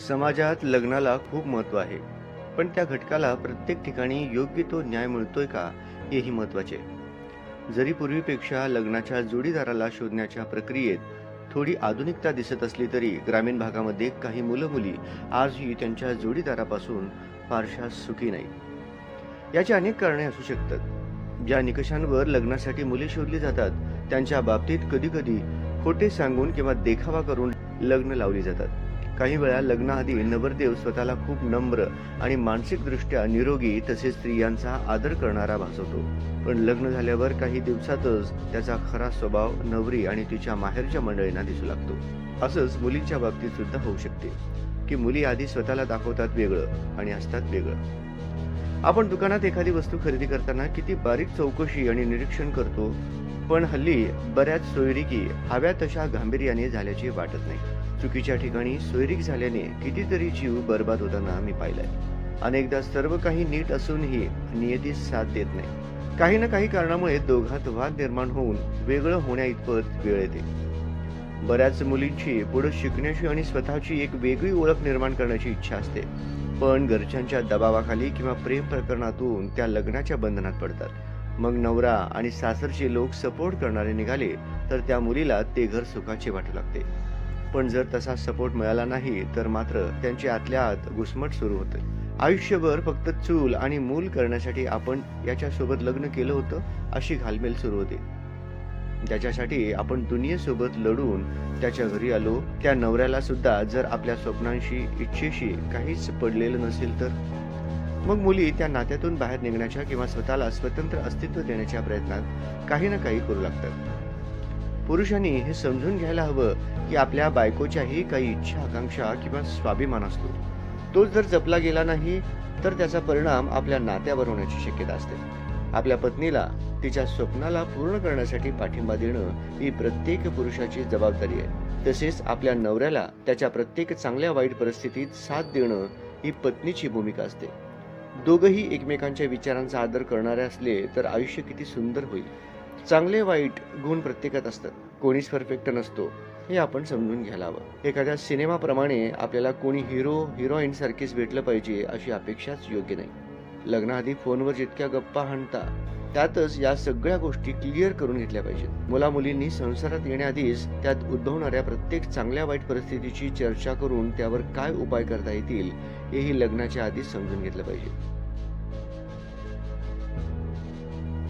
समाजात लग्नाला खूप महत्त्व आहे. पण त्या घटकाला प्रत्येक ठिकाणी योग्य तो न्याय मिळतोय का हेही महत्त्वाचे. जरी पूर्वीपेक्षा लग्नाच्या जोडीदाराला शोधण्याच्या प्रक्रियेत थोडी आधुनिकता दिसत असली तरी ग्रामीण भागामध्ये काही मुलं मुली आजही त्यांच्या जोडीदारापासून फारशा सुखी नाही. याची अनेक कारणे असू शकतात. ज्या निकषांवर लग्नासाठी मुले शोधली जातात त्यांच्या बाबतीत कधीकधी खोटे सांगून किंवा देखावा करून लग्न लावली जातात. काही वेळा लग्नाआधी नवरदेव स्वतःला खूप नम्र आणि मानसिकदृष्ट्या निरोगी तसेच स्त्रियांचा आदर करणारा भासवतो पण लग्न झाल्यावर काही दिवसातच त्याचा खरा स्वभाव नवरी आणि तिच्या माहेरच्या मंडळींना दिसू लागतो. असंच मुलींच्या बाबतीत सुद्धा होऊ शकते की मुली आधी स्वतःला दाखवतात वेगळं आणि असतात वेगळं. आपण दुकानात एखादी वस्तू खरेदी करताना किती बारीक चौकशी आणि निरीक्षण करतो पण हल्ली बऱ्याच सोयरिकी हव्या तशा गांभीर्याने झाल्याची वाटत नाही. चुकीच्या ठिकाणी सोयरीक झाल्याने कितीतरी जीव बर्बाद होताना मी पाहिलाय. अनेकदा सर्व काही नीट असूनही नियती साथ देत नाही. काही ना काही कारणामुळे दोघात वाद निर्माण होऊन वेगळं होण्या इतपत वेळ येते. बऱ्याच मुलींची पुढे शिकण्याची आणि स्वतःची एक वेगळी ओळख निर्माण करण्याची इच्छा असते. पण घरच्यांच्या दबावाखाली किंवा प्रेम प्रकरणातून त्या लग्नाच्या बंधनात पडतात. मग नवरा आणि सासरचे लोक सपोर्ट करणारे निघाले तर त्या मुलीला ते घर सुखाचे वाटू लागते. पण जर तसा सपोर्ट मिळाला नाही तर मात्र त्यांची आतल्या आत घुसमट सुरू होते. आयुष्यभर फक्त चूल आणि मूल करण्यासाठी आपण याच्यासोबत लग्न केलं होतं अशी घालमेल सुरू होते. ज्याच्यासाठी आपण दुनियेसोबत लढून त्याच्या घरी आलो. त्या नवऱ्याला सुद्धा जर आपल्या स्वप्नांशी इच्छेशी काहीच पडलेलं नसेल तर? मग मुली त्या नात्यातून बाहेर निघण्याच्या किंवा स्वतःला स्वतंत्र अस्तित्व देण्याच्या प्रयत्नात काही ना काही करू लागतात. पुरुषांनी हे समजून घ्यायला हवं की आपल्या बायकोच्याही काही इच्छा आकांक्षा किंवा स्वाभिमान असतो. तो जर जपला गेला नाही तर त्याचा परिणाम आपल्या नात्यावर होण्याची शक्यता असते. आपल्या पत्नीला तिच्या स्वप्नाला पूर्ण करण्यासाठी पाठिंबा देणं ही प्रत्येक पुरुषाची जबाबदारी आहे. तसेच आपल्या नवऱ्याला त्याच्या प्रत्येक चांगल्या वाईट परिस्थितीत साथ देणं ही पत्नीची भूमिका असते. दोघही एकमेकांच्या विचारांचा आदर करणारे असले तर आयुष्य किती सुंदर होईल. चांगले वाईट गुण प्रत्येकात असतात. कोणीच परफेक्ट नसतो हे आपण समजून घ्यायला हवं एखाद्या सिनेमाप्रमाणे आपल्याला कोणी हिरो हिरोईन सारखीच भेटलं पाहिजे अशी अपेक्षाच योग्य नाही. लग्नाआधी फोनवर जितक्या गप्पा हाणता त्यातच या सगळ्या गोष्टी क्लिअर करून घेतल्या पाहिजेत. मुला मुलींनी संसारात येण्याआधीच त्यात उद्भवणाऱ्या प्रत्येक चांगल्या वाईट परिस्थितीची चर्चा करून त्यावर काय उपाय करता येतील हेही लग्नाच्या आधीच समजून घेतलं पाहिजे.